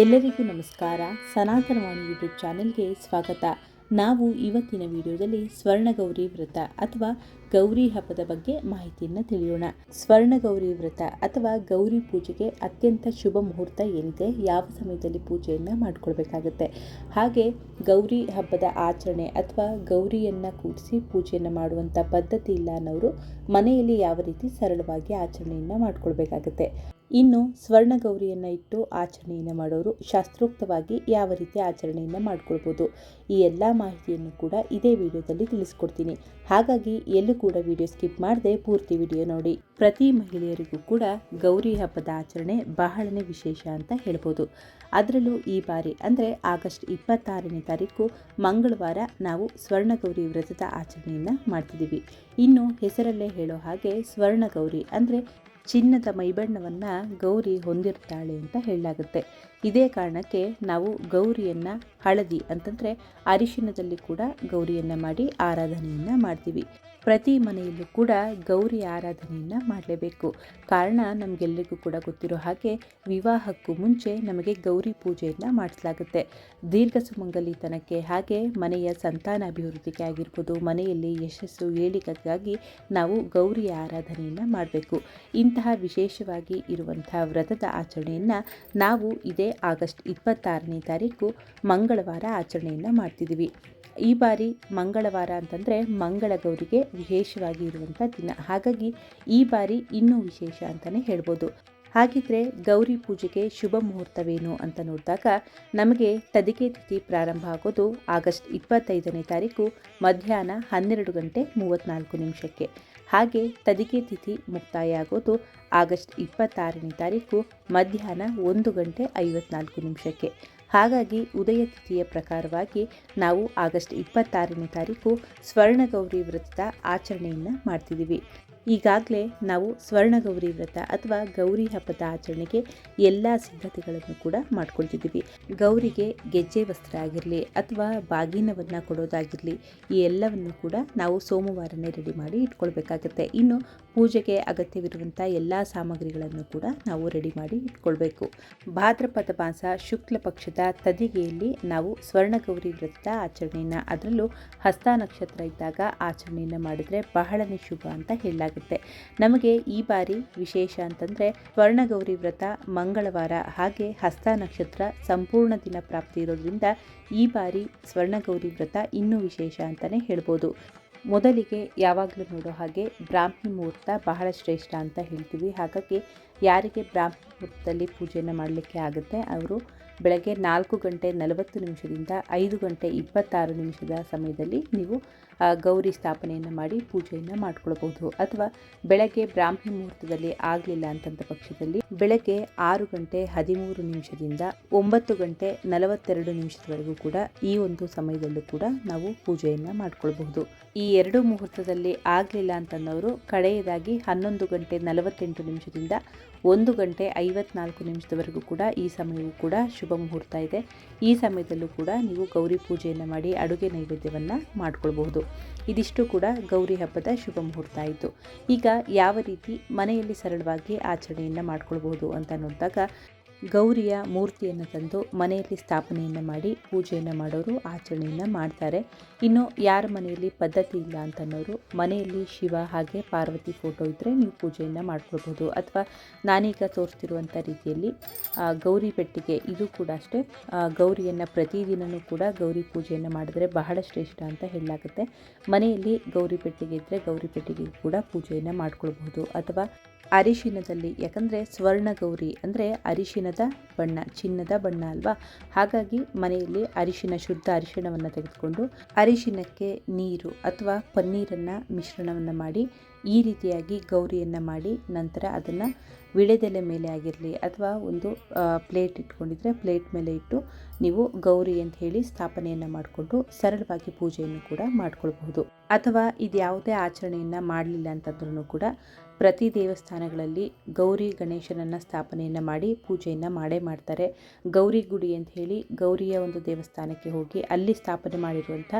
ಎಲ್ಲರಿಗೂ ನಮಸ್ಕಾರ. ಸನಾತನವಾಣಿ ಯೂಟ್ಯೂಬ್ ಚಾನೆಲ್ಗೆ ಸ್ವಾಗತ. ನಾವು ಇವತ್ತಿನ ವಿಡಿಯೋದಲ್ಲಿ ಸ್ವರ್ಣಗೌರಿ ವ್ರತ ಅಥವಾ ಗೌರಿ ಹಬ್ಬದ ಬಗ್ಗೆ ಮಾಹಿತಿಯನ್ನು ತಿಳಿಯೋಣ. ಸ್ವರ್ಣಗೌರಿ ವ್ರತ ಅಥವಾ ಗೌರಿ ಪೂಜೆಗೆ ಅತ್ಯಂತ ಶುಭ ಮುಹೂರ್ತ ಏನಿದೆ, ಯಾವ ಸಮಯದಲ್ಲಿ ಪೂಜೆಯನ್ನು ಮಾಡಿಕೊಳ್ಬೇಕಾಗುತ್ತೆ? ಹಾಗೆ ಗೌರಿ ಹಬ್ಬದ ಆಚರಣೆ ಅಥವಾ ಗೌರಿಯನ್ನು ಕೂಡಿಸಿ ಪೂಜೆಯನ್ನು ಮಾಡುವಂಥ ಪದ್ಧತಿ ಇಲ್ಲ ಅನ್ನೋರು ಮನೆಯಲ್ಲಿ ಯಾವ ರೀತಿ ಸರಳವಾಗಿ ಆಚರಣೆಯನ್ನು ಮಾಡ್ಕೊಳ್ಬೇಕಾಗತ್ತೆ? ಇನ್ನು ಸ್ವರ್ಣಗೌರಿಯನ್ನು ಇಟ್ಟು ಆಚರಣೆಯನ್ನು ಮಾಡೋರು ಶಾಸ್ತ್ರೋಕ್ತವಾಗಿ ಯಾವ ರೀತಿ ಆಚರಣೆಯನ್ನು ಮಾಡ್ಕೊಳ್ಬೋದು. ಈ ಎಲ್ಲ ಮಾಹಿತಿಯನ್ನು ಕೂಡ ಇದೇ ವಿಡಿಯೋದಲ್ಲಿ ತಿಳಿಸ್ಕೊಡ್ತೀನಿ. ಹಾಗಾಗಿ ಎಲ್ಲೂ ಕೂಡ ವಿಡಿಯೋ ಸ್ಕಿಪ್ ಮಾಡದೆ ಪೂರ್ತಿ ವಿಡಿಯೋ ನೋಡಿ. ಪ್ರತಿ ಮಹಿಳೆಯರಿಗೂ ಕೂಡ ಗೌರಿ ಹಬ್ಬದ ಆಚರಣೆ ಬಹಳನೇ ವಿಶೇಷ ಅಂತ ಹೇಳ್ಬೋದು. ಅದರಲ್ಲೂ ಈ ಬಾರಿ ಅಂದರೆ ಆಗಸ್ಟ್ ಇಪ್ಪತ್ತಾರನೇ ತಾರೀಕು ಮಂಗಳವಾರ ನಾವು ಸ್ವರ್ಣಗೌರಿ ವ್ರತದ ಆಚರಣೆಯನ್ನು ಮಾಡ್ತಿದ್ದೀವಿ. ಇನ್ನು ಹೆಸರಲ್ಲೇ ಹೇಳೋ ಹಾಗೆ ಸ್ವರ್ಣಗೌರಿ ಅಂದರೆ ಚಿನ್ನದ ಮೈಬಣ್ಣವನ್ನು ಗೌರಿ ಹೊಂದಿರ್ತಾಳೆ ಅಂತ ಹೇಳಲಾಗುತ್ತೆ. ಇದೇ ಕಾರಣಕ್ಕೆ ನಾವು ಗೌರಿಯನ್ನು ಹಳದಿ ಅಂತಂದರೆ ಅರಿಶಿನದಲ್ಲಿ ಕೂಡ ಗೌರಿಯನ್ನು ಮಾಡಿ ಆರಾಧನೆಯನ್ನು ಮಾಡ್ತೀವಿ. ಪ್ರತಿ ಮನೆಯಲ್ಲೂ ಕೂಡ ಗೌರಿ ಆರಾಧನೆಯನ್ನು ಮಾಡಲೇಬೇಕು. ಕಾರಣ ನಮಗೆಲ್ಲರಿಗೂ ಕೂಡ ಗೊತ್ತಿರೋ ಹಾಗೆ ವಿವಾಹಕ್ಕೂ ಮುಂಚೆ ನಮಗೆ ಗೌರಿ ಪೂಜೆಯನ್ನು ಮಾಡಿಸಲಾಗುತ್ತೆ. ದೀರ್ಘ ಸುಮಂಗಲಿತನಕ್ಕೆ ಹಾಗೆ ಮನೆಯ ಸಂತಾನ ಅಭಿವೃದ್ಧಿಗೆ ಆಗಿರ್ಬೋದು, ಮನೆಯಲ್ಲಿ ಯಶಸ್ಸು ಏಳಿಗೆಗಾಗಿ ನಾವು ಗೌರಿಯ ಆರಾಧನೆಯನ್ನು ಮಾಡಬೇಕು. ಇಂತಹ ವಿಶೇಷವಾಗಿ ಇರುವಂತಹ ವ್ರತದ ಆಚರಣೆಯನ್ನು ನಾವು ಇದೇ ಆಗಸ್ಟ್ ಇಪ್ಪತ್ತಾರನೇ ತಾರೀಕು ಮಂಗಳವಾರ ಆಚರಣೆಯನ್ನು ಮಾಡ್ತಿದ್ದೀವಿ. ಈ ಬಾರಿ ಮಂಗಳವಾರ ಅಂತಂದರೆ ಮಂಗಳ ಗೌರಿಗೆ ವಿಶೇಷವಾಗಿ ಇರುವಂಥ ದಿನ. ಹಾಗಾಗಿ ಈ ಬಾರಿ ಇನ್ನೂ ವಿಶೇಷ ಅಂತಲೇ ಹೇಳ್ಬೋದು. ಹಾಗಿದ್ರೆ ಗೌರಿ ಪೂಜೆಗೆ ಶುಭ ಮುಹೂರ್ತವೇನು ಅಂತ ನೋಡಿದಾಗ ನಮಗೆ ತದಿಕೆ ತಿಥಿ ಪ್ರಾರಂಭ ಆಗೋದು ಆಗಸ್ಟ್ ಇಪ್ಪತ್ತೈದನೇ ತಾರೀಕು ಮಧ್ಯಾಹ್ನ ಹನ್ನೆರಡು ಗಂಟೆ ಮೂವತ್ತ್ನಾಲ್ಕು ನಿಮಿಷಕ್ಕೆ. ಹಾಗೆ ತದಿಕೆ ತಿಥಿ ಮುಕ್ತಾಯ ಆಗೋದು ಆಗಸ್ಟ್ ಇಪ್ಪತ್ತಾರನೇ ತಾರೀಕು ಮಧ್ಯಾಹ್ನ ಒಂದು ಗಂಟೆ ಐವತ್ನಾಲ್ಕು ನಿಮಿಷಕ್ಕೆ. ಹಾಗಾಗಿ ಉದಯ ತಿಥಿಯ ಪ್ರಕಾರವಾಗಿ ನಾವು ಆಗಸ್ಟ್ ಇಪ್ಪತ್ತಾರನೇ ತಾರೀಕು ಸ್ವರ್ಣಗೌರಿ ವ್ರತದ ಆಚರಣೆಯನ್ನು ಮಾಡ್ತಿದ್ದೀವಿ. ಈಗಾಗಲೇ ನಾವು ಸ್ವರ್ಣಗೌರಿ ವ್ರತ ಅಥವಾ ಗೌರಿ ಹಬ್ಬದ ಆಚರಣೆಗೆ ಎಲ್ಲ ಸಿದ್ಧತೆಗಳನ್ನು ಕೂಡ ಮಾಡ್ಕೊಳ್ತಿದ್ದೀವಿ. ಗೌರಿಗೆ ಗೆಜ್ಜೆ ವಸ್ತ್ರ ಆಗಿರಲಿ ಅಥವಾ ಬಾಗಿನವನ್ನು ಕೊಡೋದಾಗಿರಲಿ ಈ ಎಲ್ಲವನ್ನು ಕೂಡ ನಾವು ಸೋಮವಾರನೇ ರೆಡಿ ಮಾಡಿ ಇಟ್ಕೊಳ್ಬೇಕಾಗತ್ತೆ. ಇನ್ನು ಪೂಜೆಗೆ ಅಗತ್ಯವಿರುವಂಥ ಎಲ್ಲ ಸಾಮಗ್ರಿಗಳನ್ನು ಕೂಡ ನಾವು ರೆಡಿ ಮಾಡಿ ಇಟ್ಕೊಳ್ಬೇಕು. ಭಾದ್ರಪದ ಮಾಸ ಶುಕ್ಲ ಪಕ್ಷದ ತದಿಗೆಯಲ್ಲಿ ನಾವು ಸ್ವರ್ಣಗೌರಿ ವ್ರತ ಆಚರಣೆಯನ್ನು, ಅದರಲ್ಲೂ ಹಸ್ತ ನಕ್ಷತ್ರ ಇದ್ದಾಗ ಆಚರಣೆಯನ್ನು ಮಾಡಿದರೆ ಬಹಳನೇ ಶುಭ ಅಂತ ಹೇಳಲಾಗುತ್ತೆ. ನಮಗೆ ಈ ಬಾರಿ ವಿಶೇಷ ಅಂತಂದರೆ ಸ್ವರ್ಣಗೌರಿ ವ್ರತ ಮಂಗಳವಾರ ಹಾಗೆ ಹಸ್ತ ನಕ್ಷತ್ರ ಸಂಪೂರ್ಣ ದಿನ ಪ್ರಾಪ್ತಿ ಇರೋದ್ರಿಂದ ಈ ಬಾರಿ ಸ್ವರ್ಣಗೌರಿ ವ್ರತ ಇನ್ನೂ ವಿಶೇಷ ಅಂತಲೇ ಹೇಳ್ಬೋದು. ಮೊದಲಿಗೆ ಯಾವಾಗಲೂ ನೋಡೋ ಹಾಗೆ ಬ್ರಾಹ್ಮಿ ಮುಹೂರ್ತ ಬಹಳ ಶ್ರೇಷ್ಠ ಅಂತ ಹೇಳ್ತೀವಿ. ಹಾಗಾಗಿ ಯಾರಿಗೆ ಬ್ರಾಹ್ಮಿ ಮುಹೂರ್ತದಲ್ಲಿ ಪೂಜೆಯನ್ನು ಮಾಡಲಿಕ್ಕೆ ಆಗುತ್ತೆ, ಅವರು ಬೆಳಗ್ಗೆ ನಾಲ್ಕು ಗಂಟೆ ನಲವತ್ತು ನಿಮಿಷದಿಂದ ಐದು ಗಂಟೆ ಇಪ್ಪತ್ತಾರು ನಿಮಿಷದ ಸಮಯದಲ್ಲಿ ನೀವು ಗೌರಿ ಸ್ಥಾಪನೆಯನ್ನು ಮಾಡಿ ಪೂಜೆಯನ್ನು ಮಾಡ್ಕೊಳ್ಳಬಹುದು ಅಥವಾ ಬೆಳಗ್ಗೆ ಬ್ರಾಹ್ಮಿ ಮುಹೂರ್ತದಲ್ಲಿ ಆಗಲಿಲ್ಲ ಅಂತಂದ ಪಕ್ಷದಲ್ಲಿ ಬೆಳಗ್ಗೆ ಆರು ಗಂಟೆ ಹದಿಮೂರು ನಿಮಿಷದಿಂದ ಒಂಬತ್ತು ಗಂಟೆ ನಲವತ್ತೆರಡು ನಿಮಿಷದವರೆಗೂ ಕೂಡ ಈ ಒಂದು ಸಮಯದಲ್ಲೂ ಕೂಡ ನಾವು ಪೂಜೆಯನ್ನು ಮಾಡ್ಕೊಳ್ಬಹುದು. ಈ ಎರಡು ಮುಹೂರ್ತದಲ್ಲಿ ಆಗಲಿಲ್ಲ ಅಂತಂದವರು ಕಡೆಯದಾಗಿ ಹನ್ನೊಂದು ಗಂಟೆ ನಲವತ್ತೆಂಟು ನಿಮಿಷದಿಂದ ಒಂದು ಗಂಟೆ ಐವತ್ನಾಲ್ಕು ನಿಮಿಷದವರೆಗೂ ಕೂಡ ಈ ಸಮಯವೂ ಕೂಡ ಶುಭ ಮುಹೂರ್ತ ಇದೆ. ಈ ಸಮಯದಲ್ಲೂ ಕೂಡ ನೀವು ಗೌರಿ ಪೂಜೆಯನ್ನು ಮಾಡಿ ಅಡುಗೆ ನೈವೇದ್ಯವನ್ನು ಮಾಡಿಕೊಳ್ಬಹುದು. ಇದಿಷ್ಟು ಕೂಡ ಗೌರಿ ಹಬ್ಬದ ಶುಭ ಮುಹೂರ್ತ ಆಯಿತು. ಈಗ ಯಾವ ರೀತಿ ಮನೆಯಲ್ಲಿ ಸರಳವಾಗಿ ಆಚರಣೆಯನ್ನು ಮಾಡ್ಕೊಳ್ಬಹುದು ಅಂತ ನೋಡಿದಾಗ ಗೌರಿಯ ಮೂರ್ತಿಯನ್ನು ತಂದು ಮನೆಯಲ್ಲಿ ಸ್ಥಾಪನೆಯನ್ನು ಮಾಡಿ ಪೂಜೆಯನ್ನು ಮಾಡೋರು, ಆಚರಣೆಯನ್ನು ಮಾಡ್ತಾರೆ. ಇನ್ನು ಯಾರ ಮನೆಯಲ್ಲಿ ಪದ್ಧತಿ ಇಲ್ಲ ಅಂತನ್ನೋರು, ಮನೆಯಲ್ಲಿ ಶಿವ ಹಾಗೆ ಪಾರ್ವತಿ ಫೋಟೋ ಇದ್ದರೆ ನೀವು ಪೂಜೆಯನ್ನು ಮಾಡ್ಕೊಳ್ಬೋದು. ಅಥವಾ ನಾನೀಗ ತೋರಿಸ್ತಿರುವಂಥ ರೀತಿಯಲ್ಲಿ ಗೌರಿ ಪೆಟ್ಟಿಗೆ ಇದು ಕೂಡ ಅಷ್ಟೇ. ಗೌರಿಯನ್ನು ಪ್ರತಿದಿನವೂ ಕೂಡ ಗೌರಿ ಪೂಜೆಯನ್ನು ಮಾಡಿದ್ರೆ ಬಹಳ ಶ್ರೇಷ್ಠ ಅಂತ ಹೇಳಲಾಗುತ್ತೆ. ಮನೆಯಲ್ಲಿ ಗೌರಿ ಪೆಟ್ಟಿಗೆ ಇದ್ದರೆ ಗೌರಿ ಪೆಟ್ಟಿಗೆ ಕೂಡ ಪೂಜೆಯನ್ನು ಮಾಡ್ಕೊಳ್ಬೋದು. ಅಥವಾ ಅರಿಶಿನದಲ್ಲಿ, ಯಾಕಂದರೆ ಸ್ವರ್ಣ ಗೌರಿ ಅಂದರೆ ಅರಿಶಿನದ ಬಣ್ಣ, ಚಿನ್ನದ ಬಣ್ಣ ಅಲ್ವಾ? ಹಾಗಾಗಿ ಮನೆಯಲ್ಲಿ ಅರಿಶಿನ, ಶುದ್ಧ ಅರಿಶಿಣವನ್ನು ತೆಗೆದುಕೊಂಡು ಅರಿಶಿನಕ್ಕೆ ನೀರು ಅಥವಾ ಪನ್ನೀರನ್ನು ಮಿಶ್ರಣವನ್ನು ಮಾಡಿ, ಈ ರೀತಿಯಾಗಿ ಗೌರಿಯನ್ನು ಮಾಡಿ ನಂತರ ಅದನ್ನು ವಿಳೆದೆಲೆ ಮೇಲೆ ಆಗಿರಲಿ ಅಥವಾ ಒಂದು ಪ್ಲೇಟ್ ಇಟ್ಕೊಂಡಿದ್ರೆ ಪ್ಲೇಟ್ ಮೇಲೆ ಇಟ್ಟು ನೀವು ಗೌರಿ ಅಂತ ಹೇಳಿ ಸ್ಥಾಪನೆಯನ್ನು ಮಾಡಿಕೊಂಡು ಸರಳವಾಗಿ ಪೂಜೆಯನ್ನು ಕೂಡ ಮಾಡ್ಕೊಳ್ಬಹುದು. ಅಥವಾ ಇದು ಯಾವುದೇ ಆಚರಣೆಯನ್ನು ಮಾಡಲಿಲ್ಲ ಅಂತಂದ್ರೂ ಕೂಡ ಪ್ರತಿ ದೇವಸ್ಥಾನಗಳಲ್ಲಿ ಗೌರಿ ಗಣೇಶನನ್ನು ಸ್ಥಾಪನೆಯನ್ನು ಮಾಡಿ ಪೂಜೆಯನ್ನು ಮಾಡೇ ಮಾಡ್ತಾರೆ. ಗೌರಿ ಗುಡಿ ಅಂತ ಹೇಳಿ ಗೌರಿಯ ಒಂದು ದೇವಸ್ಥಾನಕ್ಕೆ ಹೋಗಿ ಅಲ್ಲಿ ಸ್ಥಾಪನೆ ಮಾಡಿರುವಂಥ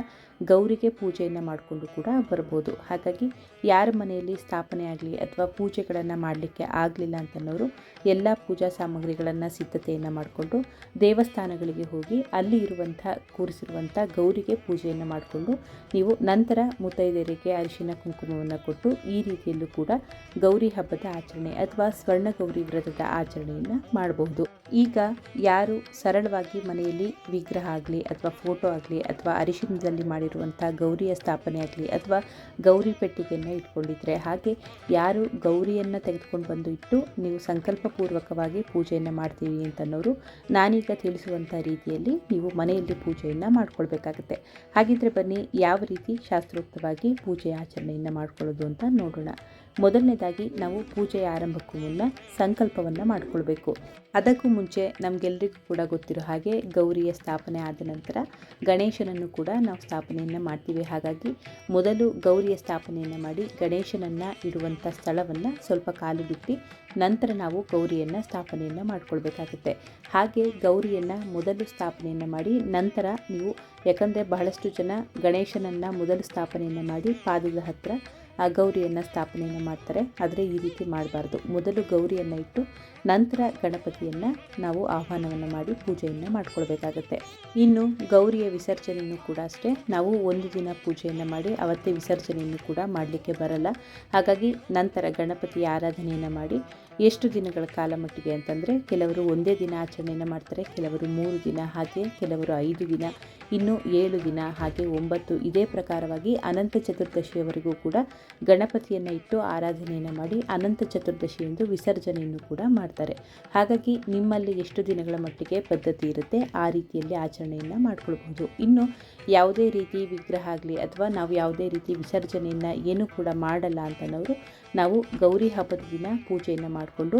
ಗೌರಿಗೆ ಪೂಜೆಯನ್ನು ಮಾಡಿಕೊಂಡು ಕೂಡ ಬರ್ಬೋದು. ಹಾಗಾಗಿ ಯಾರ ಮನೆಯಲ್ಲಿ ಸ್ಥಾಪನೆ ಆಗಲಿ ಅಥವಾ ಪೂಜೆಗಳನ್ನು ಮಾಡಲಿಕ್ಕೆ ಆಗಲಿಲ್ಲ ಅಂತನ್ನೋರು ಎಲ್ಲ ಪೂಜಾ ಸಾಮಗ್ರಿಗಳನ್ನು ಸಿದ್ಧತೆಯನ್ನು ಮಾಡಿಕೊಂಡು ದೇವಸ್ಥಾನಗಳಿಗೆ ಹೋಗಿ ಅಲ್ಲಿ ಇರುವಂಥ, ಕೂರಿಸಿರುವಂಥ ಗೌರಿಗೆ ಪೂಜೆಯನ್ನು ಮಾಡಿಕೊಂಡು ನೀವು ನಂತರ ಮುತ್ತೈದೆಯರಿಗೆ ಅರಿಶಿನ ಕುಂಕುಮವನ್ನು ಕೊಟ್ಟು ಈ ರೀತಿಯಲ್ಲೂ ಕೂಡ ಗೌರಿ ಹಬ್ಬದ ಆಚರಣೆ ಅಥವಾ ಸ್ವರ್ಣ ಗೌರಿ ವ್ರತದ ಆಚರಣೆಯನ್ನು ಮಾಡಬಹುದು ಈಗ ಯಾರು ಸರಳವಾಗಿ ಮನೆಯಲ್ಲಿ ವಿಗ್ರಹ ಆಗಲಿ ಅಥವಾ ಫೋಟೋ ಆಗಲಿ ಅಥವಾ ಅರಿಶಿನದಲ್ಲಿ ಮಾಡಿರುವಂಥ ಗೌರಿಯ ಸ್ಥಾಪನೆ ಆಗಲಿ ಅಥವಾ ಗೌರಿ ಪೆಟ್ಟಿಗೆಯನ್ನು ಇಟ್ಕೊಂಡಿದ್ರೆ, ಹಾಗೆ ಯಾರು ಗೌರಿಯನ್ನು ತೆಗೆದುಕೊಂಡು ಬಂದು ಇಟ್ಟು ನೀವು ಸಂಕಲ್ಪಪೂರ್ವಕವಾಗಿ ಪೂಜೆಯನ್ನು ಮಾಡ್ತೀವಿ ಅಂತನ್ನೋರು ನಾನೀಗ ತಿಳಿಸುವಂಥ ರೀತಿಯಲ್ಲಿ ನೀವು ಮನೆಯಲ್ಲಿ ಪೂಜೆಯನ್ನು ಮಾಡ್ಕೊಳ್ಬೇಕಾಗತ್ತೆ. ಹಾಗಿದ್ರೆ ಬನ್ನಿ, ಯಾವ ರೀತಿ ಶಾಸ್ತ್ರೋಕ್ತವಾಗಿ ಪೂಜೆ ಆಚರಣೆಯನ್ನು ಮಾಡ್ಕೊಳ್ಳೋದು ಅಂತ ನೋಡೋಣ. ಮೊದಲನೇದಾಗಿ ನಾವು ಪೂಜೆಯ ಆರಂಭಕ್ಕೂ ಮುನ್ನ ಸಂಕಲ್ಪವನ್ನು ಮಾಡಿಕೊಳ್ಬೇಕು. ಅದಕ್ಕೂ ಮುಂಚೆ ನಮಗೆಲ್ಲರಿಗೂ ಕೂಡ ಗೊತ್ತಿರೋ ಹಾಗೆ ಗೌರಿಯ ಸ್ಥಾಪನೆ ಆದ ನಂತರ ಗಣೇಶನನ್ನು ಕೂಡ ನಾವು ಸ್ಥಾಪನೆಯನ್ನು ಮಾಡ್ತೀವಿ. ಹಾಗಾಗಿ ಮೊದಲು ಗೌರಿಯ ಸ್ಥಾಪನೆಯನ್ನು ಮಾಡಿ ಗಣೇಶನನ್ನು ಇಡುವಂಥ ಸ್ಥಳವನ್ನು ಸ್ವಲ್ಪ ಕಾಲು ಬಿಟ್ಟು ನಂತರ ನಾವು ಗೌರಿಯನ್ನು ಸ್ಥಾಪನೆಯನ್ನು ಮಾಡಿಕೊಳ್ಬೇಕಾಗುತ್ತೆ. ಹಾಗೆ ಗೌರಿಯನ್ನು ಮೊದಲು ಸ್ಥಾಪನೆಯನ್ನು ಮಾಡಿ ನಂತರ ನೀವು ಯಾಕಂದರೆ ಬಹಳಷ್ಟು ಜನ ಗಣೇಶನನ್ನು ಮೊದಲು ಸ್ಥಾಪನೆಯನ್ನು ಮಾಡಿ ಪಾದದ ಹತ್ತಿರ ಆ ಗೌರಿಯನ್ನು ಸ್ಥಾಪನೆಯನ್ನು ಮಾಡ್ತಾರೆ. ಆದರೆ ಈ ರೀತಿ ಮಾಡಬಾರ್ದು. ಮೊದಲು ಗೌರಿಯನ್ನು ಇಟ್ಟು ನಂತರ ಗಣಪತಿಯನ್ನು ನಾವು ಆಹ್ವಾನವನ್ನು ಮಾಡಿ ಪೂಜೆಯನ್ನು ಮಾಡ್ಕೊಳ್ಬೇಕಾಗತ್ತೆ. ಇನ್ನು ಗೌರಿಯ ವಿಸರ್ಜನೆಯನ್ನು ಕೂಡ ಅಷ್ಟೇ. ನಾವು ಒಂದು ದಿನ ಪೂಜೆಯನ್ನು ಮಾಡಿ ಅವತ್ತೇ ವಿಸರ್ಜನೆಯನ್ನು ಕೂಡ ಮಾಡಲಿಕ್ಕೆ ಬರಲ್ಲ. ಹಾಗಾಗಿ ನಂತರ ಗಣಪತಿಯ ಆರಾಧನೆಯನ್ನು ಮಾಡಿ ಎಷ್ಟು ದಿನಗಳ ಕಾಲ ಮಟ್ಟಿಗೆ ಅಂತಂದರೆ ಕೆಲವರು ಒಂದೇ ದಿನ ಆಚರಣೆಯನ್ನು ಮಾಡ್ತಾರೆ, ಕೆಲವರು ಮೂರು ದಿನ ಹಾಗೆ, ಕೆಲವರು ಐದು ದಿನ, ಇನ್ನು ಏಳು ದಿನ ಹಾಗೆ ಒಂಬತ್ತು. ಇದೇ ಪ್ರಕಾರವಾಗಿ ಅನಂತ ಚತುರ್ದಶಿಯವರೆಗೂ ಕೂಡ ಗಣಪತಿಯನ್ನು ಇಟ್ಟು ಆರಾಧನೆಯನ್ನು ಮಾಡಿ ಅನಂತ ಚತುರ್ದಶಿಯೆಂದು ವಿಸರ್ಜನೆಯನ್ನು ಕೂಡ ಮಾಡ್ತಾರೆ. ಹಾಗಾಗಿ ನಿಮ್ಮಲ್ಲಿ ಎಷ್ಟು ದಿನಗಳ ಮಟ್ಟಿಗೆ ಪದ್ಧತಿ ಇರುತ್ತೆ ಆ ರೀತಿಯಲ್ಲಿ ಆಚರಣೆಯನ್ನು ಮಾಡ್ಕೊಳ್ಬಹುದು. ಇನ್ನು ಯಾವುದೇ ರೀತಿ ವಿಗ್ರಹ ಆಗಲಿ ಅಥವಾ ನಾವು ಯಾವುದೇ ರೀತಿ ವಿಸರ್ಜನೆಯನ್ನು ಏನು ಕೂಡ ಮಾಡಲ್ಲ ಅಂತನವರು ನಾವು ಗೌರಿ ಹಬ್ಬದ ದಿನ ಪೂಜೆಯನ್ನು ಮಾಡಿಕೊಂಡು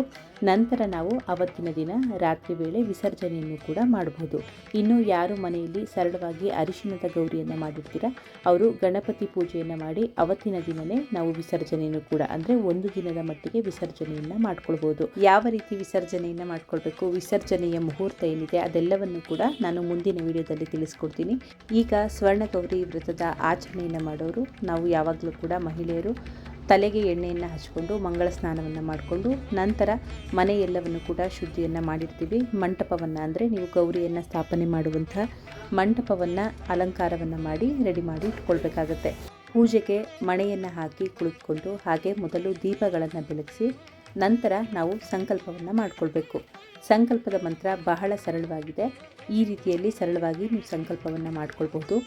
ನಂತರ ನಾವು ಅವತ್ತಿನ ದಿನ ರಾತ್ರಿ ವೇಳೆ ವಿಸರ್ಜನೆಯನ್ನು ಕೂಡ ಮಾಡಬಹುದು. ಇನ್ನು ಯಾರು ಮನೆಯಲ್ಲಿ ಸರಳವಾಗಿ ಅರಿಶಿನದ ಗೌರಿಯನ್ನು ಮಾಡಿರ್ತೀರ, ಅವರು ಗಣಪತಿ ಪೂಜೆಯನ್ನು ಮಾಡಿ ಅವತ್ತಿನ ದಿನವೇ ನಾವು ವಿಸರ್ಜನೆಯನ್ನು ಕೂಡ, ಅಂದರೆ ಒಂದು ದಿನದ ಮಟ್ಟಿಗೆ ವಿಸರ್ಜನೆಯನ್ನು ಮಾಡ್ಕೊಳ್ಬೋದು. ಯಾವ ರೀತಿ ವಿಸರ್ಜನೆಯನ್ನು ಮಾಡ್ಕೊಳ್ಬೇಕು, ವಿಸರ್ಜನೆಯ ಮುಹೂರ್ತ ಏನಿದೆ, ಅದೆಲ್ಲವನ್ನು ಕೂಡ ನಾನು ಮುಂದಿನ ವಿಡಿಯೋದಲ್ಲಿ ತಿಳಿಸ್ಕೊಡ್ತೀನಿ. ಈಗ ಸ್ವರ್ಣ ಗೌರಿ ವ್ರತದ ಆಚರಣೆಯನ್ನು ಮಾಡೋರು, ನಾವು ಯಾವಾಗಲೂ ಕೂಡ ಮಹಿಳೆಯರು. ತಲೆಗೆ ಎಣ್ಣೆಯನ್ನು ಹಚ್ಕೊಂಡು ಮಂಗಳ ಸ್ನಾನವನ್ನು ಮಾಡಿಕೊಂಡು ನಂತರ ಮನೆ ಎಲ್ಲವನ್ನು ಕೂಡ ಶುದ್ಧಿಯನ್ನು ಮಾಡಿರ್ತೀವಿ. ಮಂಟಪವನ್ನು ಅಂದರೆ ನೀವು ಗೌರಿಯನ್ನು ಸ್ಥಾಪನೆ ಮಾಡುವಂತಹ ಮಂಟಪವನ್ನು ಅಲಂಕಾರವನ್ನು ಮಾಡಿ, ರೆಡಿ ಮಾಡಿ ಇಟ್ಕೊಳ್ಬೇಕಾಗತ್ತೆ. ಪೂಜೆಗೆ ಮಣೆಯನ್ನು ಹಾಕಿ ಕುಳಿತುಕೊಂಡು ಹಾಗೆ ಮೊದಲು ದೀಪಗಳನ್ನು ಬೆಳಗಿಸಿ ನಂತರ ನಾವು ಸಂಕಲ್ಪವನ್ನು ಮಾಡಿಕೊಳ್ಬೇಕು. ಸಂಕಲ್ಪದ ಮಂತ್ರ ಬಹಳ ಸರಳವಾಗಿದೆ. ಈ ರೀತಿಯಲ್ಲಿ ಸರಳವಾಗಿ ನೀವು ಸಂಕಲ್ಪವನ್ನು ಮಾಡಿಕೊಳ್ಬಹುದು.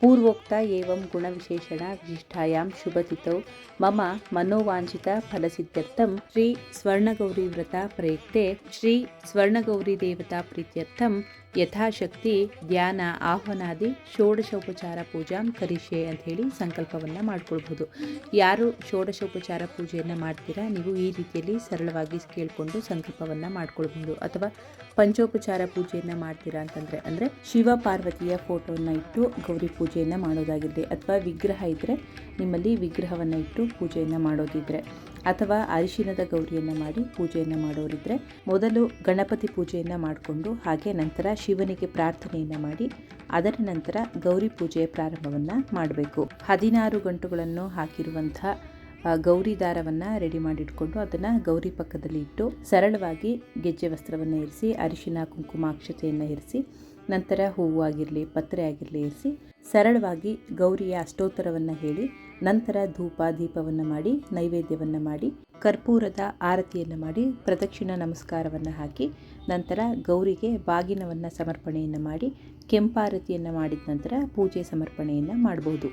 ಪೂರ್ವೋಕ್ತ ಏವಂ ಗುಣವಿಶೇಷಣ ವಿಶಿಷ್ಟಾಯಾಮ್ ಶುಭತಿಥೌ ಮಮ ಮನೋವಾಂಛಿತ ಫಲಸಿದ್ಧರ್ಥಂ ಶ್ರೀ ಸ್ವರ್ಣಗೌರಿ ವ್ರತ ಪ್ರಯುಕ್ತೆ ಶ್ರೀ ಸ್ವರ್ಣಗೌರಿ ದೇವತಾ ಪ್ರೀತ್ಯರ್ಥಂ ಯಥಾಶಕ್ತಿ ಧ್ಯಾನ ಆಹ್ವಾನಾದಿ, ಷೋಡಶೋಪಚಾರ ಪೂಜಾ ಕರಿಷೆ ಅಂತ ಹೇಳಿ ಸಂಕಲ್ಪವನ್ನು ಮಾಡ್ಕೊಳ್ಬೋದು. ಯಾರು ಷೋಡಶೋಪಚಾರ ಪೂಜೆಯನ್ನು ಮಾಡ್ತೀರಾ, ನೀವು ಈ ರೀತಿಯಲ್ಲಿ ಸರಳವಾಗಿ ಕೇಳಿಕೊಂಡು ಸಂಕಲ್ಪವನ್ನು ಮಾಡ್ಕೊಳ್ಬೋದು. ಅಥವಾ ಪಂಚೋಪಚಾರ ಪೂಜೆಯನ್ನು ಮಾಡ್ತೀರಾ ಅಂತಂದರೆ, ಅಂದರೆ ಶಿವ ಪಾರ್ವತಿಯ ಫೋಟೋನ ಇಟ್ಟು ಗೌರಿ ಪೂಜೆಯನ್ನು ಮಾಡೋದಾಗಿದೆ ಅಥವಾ ವಿಗ್ರಹ ಇದ್ದರೆ ನಿಮ್ಮಲ್ಲಿ ವಿಗ್ರಹವನ್ನು ಇಟ್ಟು ಪೂಜೆಯನ್ನು ಮಾಡೋದಿದ್ರೆ. ಅಥವಾ ಅರಿಶಿನದ ಗೌರಿಯನ್ನು ಮಾಡಿ ಪೂಜೆಯನ್ನು ಮಾಡೋರಿದ್ರೆ ಮೊದಲು ಗಣಪತಿ ಪೂಜೆಯನ್ನು ಮಾಡಿಕೊಂಡು ಹಾಗೆ ನಂತರ ಶಿವನಿಗೆ ಪ್ರಾರ್ಥನೆಯನ್ನು ಮಾಡಿ, ಅದರ ನಂತರ ಗೌರಿ ಪೂಜೆಯ ಪ್ರಾರಂಭವನ್ನು ಮಾಡಬೇಕು. ಹದಿನಾರು ಗಂಟುಗಳನ್ನು ಹಾಕಿರುವಂಥ ಗೌರಿ ದಾರವನ್ನು ರೆಡಿ ಮಾಡಿಟ್ಕೊಂಡು ಅದನ್ನು ಗೌರಿ ಪಕ್ಕದಲ್ಲಿ ಇಟ್ಟು ಸರಳವಾಗಿ ಗೆಜ್ಜೆ ವಸ್ತ್ರವನ್ನು ಇರಿಸಿ, ಅರಿಶಿನ, ಕುಂಕುಮ, ಅಕ್ಷತೆಯನ್ನು ಇರಿಸಿ, ನಂತರ ಹೂವು ಆಗಿರಲಿ, ಪತ್ರೆ ಆಗಿರಲಿ ಇರಿಸಿ, ಸರಳವಾಗಿ ಗೌರಿಯ ಅಷ್ಟೋತ್ತರವನ್ನು ಹೇಳಿ ನಂತರ ಧೂಪ ದೀಪವನ್ನು ಮಾಡಿ, ನೈವೇದ್ಯವನ್ನು ಮಾಡಿ, ಕರ್ಪೂರದ ಆರತಿಯನ್ನು ಮಾಡಿ, ಪ್ರದಕ್ಷಿಣ ನಮಸ್ಕಾರವನ್ನು ಹಾಕಿ, ನಂತರ ಗೌರಿಗೆ ಬಾಗಿನವನ್ನು ಸಮರ್ಪಣೆಯನ್ನು ಮಾಡಿ, ಕೆಂಪಾರತಿಯನ್ನು ಮಾಡಿದ ನಂತರ ಪೂಜೆ ಸಮರ್ಪಣೆಯನ್ನು ಮಾಡಬಹುದು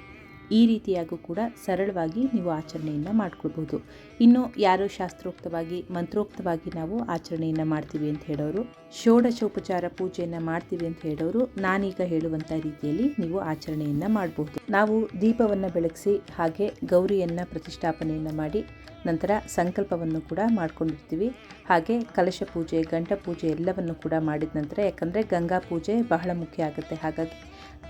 ಈ ರೀತಿಯಾಗೂ ಕೂಡ ಸರಳವಾಗಿ ನೀವು ಆಚರಣೆಯನ್ನು ಮಾಡ್ಕೊಳ್ಬೋದು. ಇನ್ನು ಯಾರು ಶಾಸ್ತ್ರೋಕ್ತವಾಗಿ, ಮಂತ್ರೋಕ್ತವಾಗಿ ನಾವು ಆಚರಣೆಯನ್ನು ಮಾಡ್ತೀವಿ ಅಂತ ಹೇಳೋರು, ಷೋಡಶೋಪಚಾರ ಪೂಜೆಯನ್ನು ಮಾಡ್ತೀವಿ ಅಂತ ಹೇಳೋರು, ನಾನೀಗ ಹೇಳುವಂಥ ರೀತಿಯಲ್ಲಿ ನೀವು ಆಚರಣೆಯನ್ನು ಮಾಡಬಹುದು ನಾವು ದೀಪವನ್ನು ಬೆಳಗಿಸಿ ಹಾಗೆ ಗೌರಿಯನ್ನು ಪ್ರತಿಷ್ಠಾಪನೆಯನ್ನು ಮಾಡಿ ನಂತರ ಸಂಕಲ್ಪವನ್ನು ಕೂಡ ಮಾಡ್ಕೊಂಡಿರ್ತೀವಿ. ಹಾಗೆ ಕಲಶ ಪೂಜೆ, ಗಂಟ ಪೂಜೆ ಎಲ್ಲವನ್ನು ಕೂಡ ಮಾಡಿದ ನಂತರ, ಯಾಕಂದರೆ ಗಂಗಾ ಪೂಜೆ ಬಹಳ ಮುಖ್ಯ ಆಗುತ್ತೆ. ಹಾಗಾಗಿ